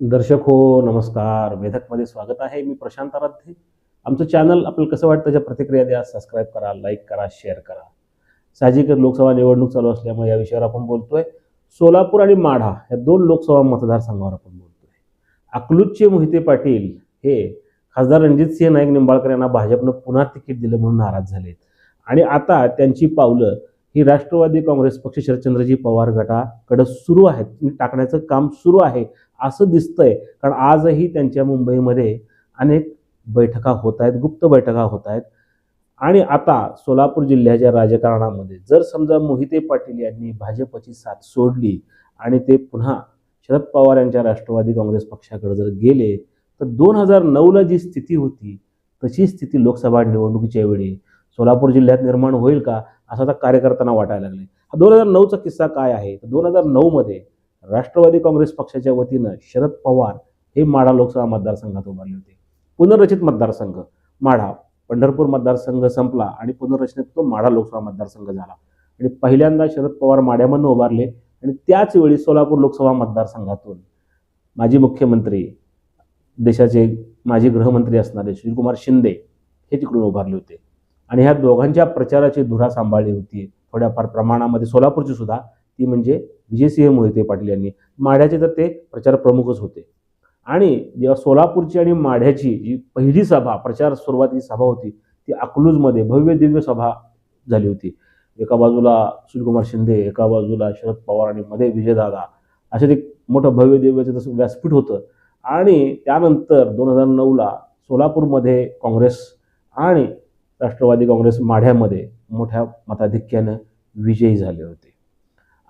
दर्शक हो नमस्कार. वेधकमध्ये स्वागत आहे. मी प्रशांत आराध्ये. आमचं चॅनल आपल्याला कसं वाटतं त्याच्या प्रतिक्रिया द्या. सबस्क्राईब करा लाईक करा शेअर करा. साहजिकच लोकसभा निवडणूक चालू असल्यामुळे या विषयावर आपण बोलतोय. सोलापूर आणि माढा या दोन लोकसभा मतदारसंघावर आपण बोलतोय. अकलूजचे मोहिते पाटील हे खासदार रणजितसिंह नाईक निंबाळकर यांना भाजपनं पुन्हा तिकीट दिलं म्हणून नाराज झालेत. आणि आता त्यांची पावलं ही राष्ट्रवादी काँग्रेस पक्ष शरदचंद्रजी पवार गटाकडे सुरू आहेत. टाकण्याचं काम सुरू आहे असं दिसतंय. कारण आजही त्यांच्या मुंबईमध्ये अनेक बैठका होत आहेत गुप्त बैठका होत आहेत. आणि आता सोलापूर जिल्ह्याच्या राजकारणामध्ये जर समजा मोहिते पाटील यांनी भाजपची साथ सोडली आणि ते पुन्हा शरद पवार यांच्या राष्ट्रवादी काँग्रेस पक्षाकडे जर गेले तर दोन हजार नऊला जी स्थिती होती तशी स्थिती लोकसभा निवडणुकीच्या वेळी सोलापूर जिल्ह्यात निर्माण होईल का असं आता कार्यकर्त्यांना वाटायला लागले हा दोन हजार नऊचा किस्सा काय आहे? तर दोन हजार नऊमध्ये राष्ट्रवादी काँग्रेस पक्षाच्या वतीनं शरद पवार हे माढा लोकसभा मतदारसंघात उभारले होते. पुनर्रचित मतदारसंघ माढा. पंढरपूर मतदारसंघ संपला आणि पुनर्रचनेत तो माढा लोकसभा मतदारसंघ झाला. आणि पहिल्यांदा शरद पवार माढ्यामधून उभारले आणि त्याच वेळी सोलापूर लोकसभा मतदारसंघातून माजी मुख्यमंत्री देशाचे माजी गृहमंत्री असणारे श्रीकुमार शिंदे हे तिकडून उभारले होते. आणि ह्या दोघांच्या प्रचाराची धुरा सांभाळली होती. थोड्याफार प्रमाणामध्ये सोलापूरची सुद्धा ती म्हणजे विजयसिंह मोहिते पाटील यांनी. माढ्याचे तर ते प्रचार प्रमुखच होते. आणि जेव्हा सोलापूरची आणि माढ्याची जी पहिली सभा प्रचार सुरुवातीची सभा होती ती अकलूजमध्ये भव्य दिव्य सभा झाली होती. एका बाजूला सुनीलकुमार शिंदे एका बाजूला शरद पवार आणि मध्ये विजयदादा. असे एक मोठं भव्य दिव्याचं तसं व्यासपीठ होतं. आणि त्यानंतर दोन हजार नऊला सोलापूरमध्ये काँग्रेस आणि राष्ट्रवादी काँग्रेस माढ्यामध्ये मोठ्या मताधिक्यानं विजयी झाले होते.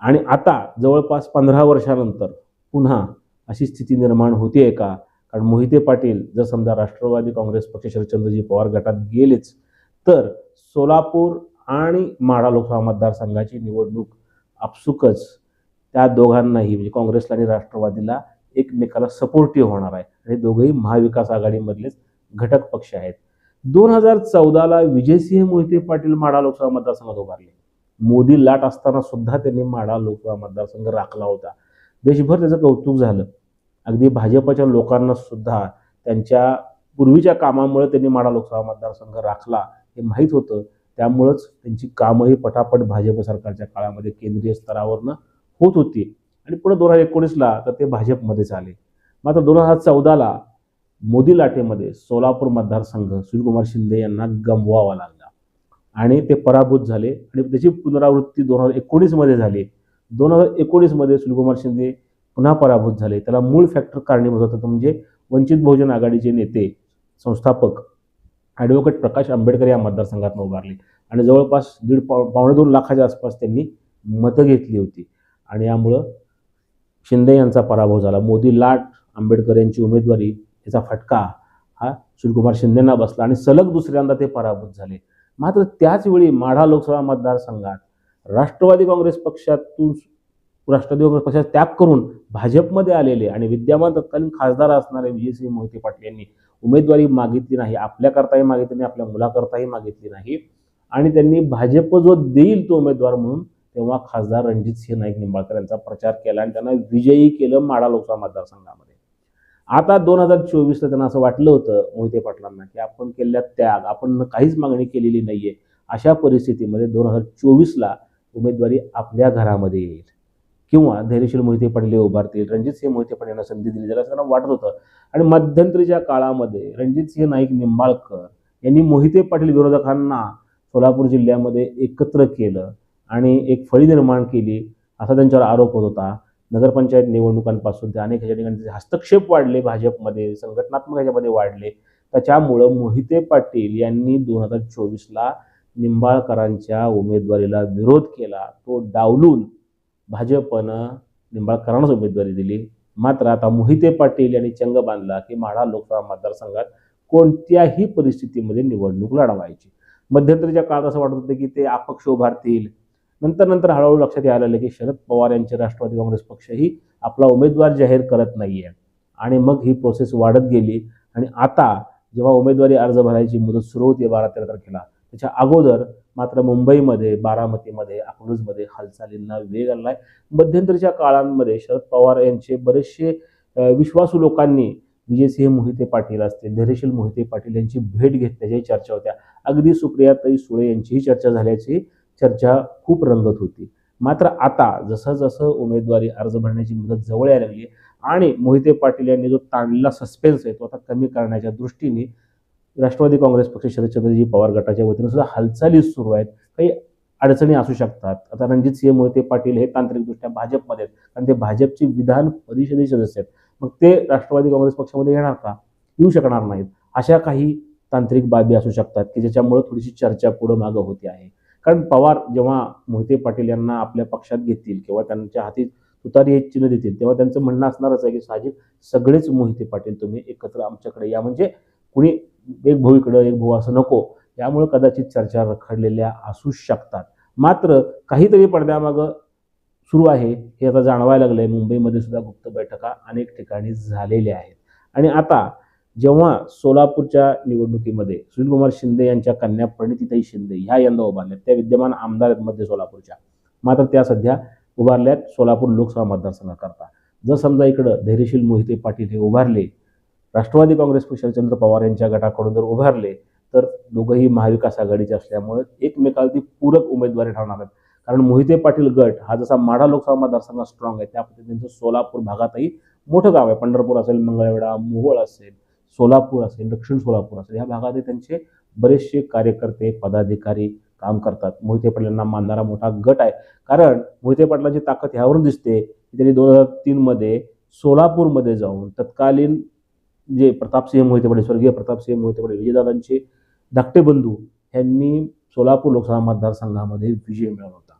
आणि आता जवळपास पंधरा वर्षानंतर पुन्हा अशी स्थिती निर्माण होतीये का? कारण मोहिते पाटील जर समजा राष्ट्रवादी काँग्रेस पक्ष शरदचंद्रजी पवार गटात गेलेच तर सोलापूर आणि माढा लोकसभा मतदारसंघाची निवडणूक आपसुकच त्या दोघांनाही म्हणजे काँग्रेसला आणि राष्ट्रवादीला एकमेकाला सपोर्टिव्ह होणार आहे. आणि दोघंही महाविकास आघाडीमधलेच घटक पक्ष आहेत. दोन हजार चौदाला विजयसिंह मोहिते पाटील माढा लोकसभा मतदारसंघात उभारले. मोदी लाट असताना सुद्धा त्यांनी माढा लोकसभा मतदारसंघ राखला होता. देशभर त्याचं कौतुक झालं. अगदी भाजपच्या लोकांना सुद्धा त्यांच्या पूर्वीच्या कामामुळे त्यांनी माढा लोकसभा मतदारसंघ राखला हे माहीत होतं. त्यामुळंच त्यांची कामंही पटापट भाजप सरकारच्या काळामध्ये केंद्रीय स्तरावरनं होत होती. आणि पुढे दोन हजार एकोणीसला तर ते भाजपमध्येच आले. मात्र दोन हजार चौदाला मोदी लाटेमध्ये सोलापूर मतदारसंघ सुनीलकुमार शिंदे यांना गमवावा लागला. आणि ते पराभूत झाले आणि त्याची पुनरावृत्ती दोन हजार एकोणीसमध्ये झाली. दोन हजार एकोणीसमध्ये सुनीलकुमार शिंदे पुन्हा पराभूत झाले. त्याला मूळ फॅक्टर कारणीभूत होतं तो म्हणजे वंचित बहुजन आघाडीचे नेते संस्थापक ॲडव्होकेट प्रकाश आंबेडकर या मतदारसंघातून उभारले. आणि जवळपास दीड पाव पावणे दोन लाखाच्या आसपास त्यांनी मतं घेतली होती. आणि यामुळं शिंदे यांचा पराभव झाला. मोदी लाट आंबेडकर यांची उमेदवारी याचा फटका हा सुनीलकुमार शिंदेंना बसला आणि सलग दुसऱ्यांदा ते पराभूत झाले. मात्र त्याचवेळी माढा लोकसभा मतदारसंघात राष्ट्रवादी काँग्रेस पक्षातून राष्ट्रवादी काँग्रेस पक्षात त्याग करून भाजपमध्ये आलेले आणि विद्यमान तत्कालीन खासदार असणारे विजयसिंह मोहिते पाटील यांनी उमेदवारी मागितली नाही आपल्याकरताही मागितली नाही आपल्या मुलाकरताही मागितली नाही आणि त्यांनी भाजप जो देईल तो उमेदवार म्हणून तेव्हा खासदार रणजितसिंह नाईक निंबाळकर यांचा प्रचार केला आणि त्यांना विजयी केलं माढा लोकसभा मतदारसंघामध्ये. आता दोन हजार चोवीसला त्यांना असं वाटलं होतं मोहिते पाटलांना की आपण केलेल्या त्याग आपण काहीच मागणी केलेली नाहीये. अशा परिस्थितीमध्ये दोन हजार चोवीसला उमेदवारी आपल्या घरामध्ये येईल. किंवा धैर्यशील मोहिते पाटील उभारतील. रणजित सिंह मोहिते पाटील यांना संधी दिली जाईल असं त्यांना वाटत होतं. आणि मध्यंतरीच्या काळामध्ये रणजित सिंह नाईक निंबाळकर यांनी मोहिते पाटील विरोधकांना सोलापूर जिल्ह्यामध्ये एकत्र केलं आणि एक फळी निर्माण केली असा त्यांच्यावर आरोप होत होता. नगरपंचायत निवडणुकांपासून ते अनेक ह्याच्या ठिकाणी हस्तक्षेप वाढले भाजपमध्ये संघटनात्मक ह्याच्यामध्ये वाढले त्याच्यामुळं मोहिते पाटील यांनी दोन हजार चोवीसला निंबाळकरांच्या उमेदवारीला विरोध केला. तो डावलून भाजपनं निंबाळकरांनाच उमेदवारी दिली. मात्र आता मोहिते पाटील यांनी चंग बांधला की माढा लोकसभा मतदारसंघात कोणत्याही परिस्थितीमध्ये निवडणूक लढवायची. मध्यंतरीच्या काळात असं वाटत होतं की ते अपक्ष उभारतील नंतर नंतर हळूहळू लक्षात यायला लागलं की शरद पवार यांचे राष्ट्रवादी काँग्रेस पक्षही आपला उमेदवार जाहीर करत नाही आहे आणि मग ही प्रोसेस वाढत गेली. आणि आता जेव्हा उमेदवारी अर्ज भरायची मुदत सुरू होती बारा तेरा तारखेला त्याच्या अगोदर मात्र मुंबईमध्ये बारामतीमध्ये अकलूजमध्ये हालचालींना वेग आला आहे मध्यंतरीच्या काळांमध्ये शरद पवार यांचे बरेचसे विश्वासू लोकांनी विजयसिंह मोहिते पाटील असतील धैर्यशील मोहिते पाटील यांची भेट घेतल्याच्याही चर्चा होत्या. अगदी सुप्रियाताई सुळे यांचीही चर्चा झाल्याची चर्चा खूप रंगत होती. मात्र आता जसं जसं उमेदवारी अर्ज भरण्याची मुदत जवळ यायला लागली आणि मोहिते पाटील यांनी जो ताणलेला सस्पेन्स आहे तो आता कमी करण्याच्या दृष्टीने राष्ट्रवादी काँग्रेस पक्ष शरदचंद्रजी पवार गटाच्या वतीने सुद्धा हालचाली सुरू आहेत. काही अडचणी असू शकतात. आता रणजित सिंह मोहिते पाटील हे तांत्रिकदृष्ट्या भाजपमध्ये आहेत. कारण ते भाजपचे विधान परिषदेचे सदस्य आहेत. मग ते राष्ट्रवादी काँग्रेस पक्षामध्ये येणार का? येऊ शकणार नाहीत. अशा काही तांत्रिक बाबी असू शकतात की ज्याच्यामुळे थोडीशी चर्चा पुढं मागं होते आहे. कारण पवार जेव्हा मोहिते पाटील यांना आपल्या पक्षात घेतील किंवा त्यांच्या हाती तुतारी हे चिन्ह देतील तेव्हा त्यांचं म्हणणं असणारच आहे की साहजिक सगळेच मोहिते पाटील तुम्ही एकत्र आमच्याकडे या. म्हणजे कुणी एक भाऊ इकडं एक भाऊ असं नको. यामुळे कदाचित चर्चा रखडलेल्या असू शकतात. मात्र काहीतरी पडद्यामागं सुरू आहे. हे आता जाणवायला लागलं आहे मुंबईमध्ये सुद्धा गुप्त बैठका अनेक ठिकाणी झालेल्या आहेत. आणि आता जेव्हा सोलापूरच्या निवडणुकीमध्ये सुनीलकुमार शिंदे यांच्या कन्या प्रणितीताई शिंदे ह्या यंदा उभारल्यात त्या विद्यमान आमदार आहेत मध्य सोलापूरच्या. मात्र त्या सध्या उभारल्यात सोलापूर लोकसभा मतदारसंघाकरता. जर समजा इकडं धैर्यशील मोहिते पाटील हे उभारले राष्ट्रवादी काँग्रेस पक्ष शरदचंद्र पवार यांच्या गटाकडून जर उभारले तर दोघंही महाविकास आघाडीचे असल्यामुळे एकमेकाला ती पूरक उमेदवारी ठरणार आहेत. कारण मोहिते पाटील गट हा जसा माढा लोकसभा मतदारसंघ स्ट्रॉंग आहे त्या पद्धतीने सोलापूर भागातही मोठं गाव आहे. पंढरपूर असेल मंगळवेढा मोहोळ असेल सोलापूर असेल दक्षिण सोलापूर असेल ह्या भागात त्यांचे बरेचसे कार्यकर्ते पदाधिकारी काम करतात. मोहिते पाटलांना मानणारा मोठा गट आहे. कारण मोहिते पाटलांची ताकद ह्यावरून दिसते की त्यांनी दोन हजार तीनमध्ये सोलापूरमध्ये जाऊन तत्कालीन जे प्रतापसिंह मोहिते पाटील स्वर्गीय प्रतापसिंह मोहिते पाटील विजयदादांचे धाकटे बंधू यांनी सोलापूर लोकसभा मतदारसंघामध्ये विजय मिळवला होता.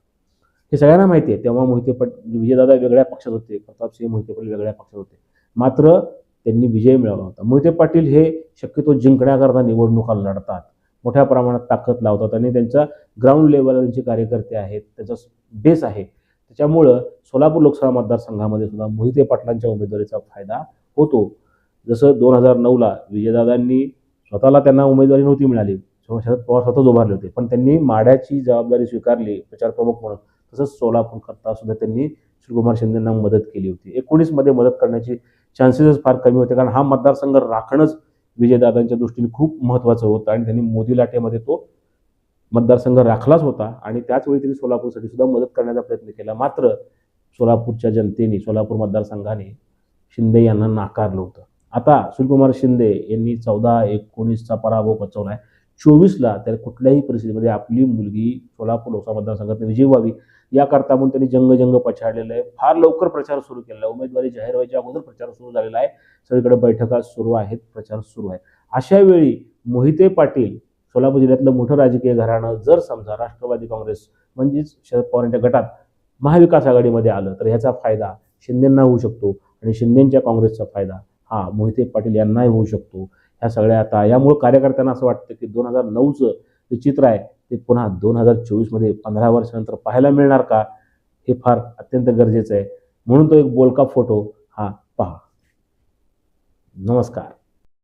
हे सगळ्यांना माहिती आहे. तेव्हा मोहिते पाटील विजयदादा वेगळ्या पक्षात होते. प्रतापसिंह मोहिते पाटील वेगळ्या पक्षात होते. मात्र त्यांनी विजय मिळवला होता. मोहिते पाटील हे शक्यतो जिंकण्याकरता निवडणुका लढतात. मोठ्या प्रमाणात ताकद लावतात आणि त्यांचा ग्राउंड लेवलला त्यांचे कार्यकर्ते आहेत त्याचा बेस आहे. त्याच्यामुळं सोलापूर लोकसभा मतदारसंघामध्ये सुद्धा मोहिते पाटलांच्या उमेदवारीचा फायदा होतो. जसं दोन हजार नऊला विजयदादांनी स्वतःला त्यांना उमेदवारी नव्हती मिळाली. शरद पवार स्वतःच उभारले होते. पण त्यांनी माड्याची जबाबदारी स्वीकारली प्रचार प्रमुख म्हणून. तसंच सोलापूर करता सुद्धा त्यांनी श्रीकुमार शिंदेंना मदत केली होती. एकोणीसमध्ये मदत करण्याची चान्सेसच फार कमी होते. कारण हा मतदारसंघ राखणंच विजयदादांच्या दृष्टीने खूप महत्त्वाचं होतं आणि त्यांनी मोदी लाटेमध्ये तो मतदारसंघ राखलाच होता आणि त्याचवेळी त्यांनी सोलापूरसाठी सुद्धा मदत करण्याचा प्रयत्न केला. मात्र सोलापूरच्या जनतेने सोलापूर मतदारसंघाने शिंदे यांना नाकारलं होतं. आता सुनीलकुमार शिंदे यांनी चौदा एकोणीसचा पराभव पचवला आहे चोवीसला तर कुठल्याही परिस्थितीमध्ये आपली मुलगी सोलापूर लोकसभा मतदारसंघात विजयी व्हावी. याकरता म्हणून त्यांनी जंग जंग पछाडलेलं आहे. फार लवकर प्रचार सुरू केलेला आहे. उमेदवारी जाहीर व्हायच्या अगोदर प्रचार सुरू झालेला आहे. सगळीकडे बैठका सुरू आहेत. प्रचार सुरू आहे. अशा वेळी मोहिते पाटील सोलापूर जिल्ह्यातलं मोठं राजकीय घराणं जर समजा राष्ट्रवादी काँग्रेस म्हणजेच शरद पवार यांच्या गटात महाविकास आघाडीमध्ये आलं तर ह्याचा फायदा शिंदेंना होऊ शकतो आणि शिंदेंच्या काँग्रेसचा फायदा हा मोहिते पाटील यांनाही होऊ शकतो. ह्या सगळ्या आता यामुळे कार्यकर्त्यांना असं वाटतं की दोन हजार नऊचं जे चित्र आहे ते पुन्हा दोन हजार चोवीसमध्ये पंधरा वर्षानंतर पाहायला मिळणार का हे फार अत्यंत गरजेचं आहे. म्हणून तो एक बोलका फोटो हा पहा. नमस्कार.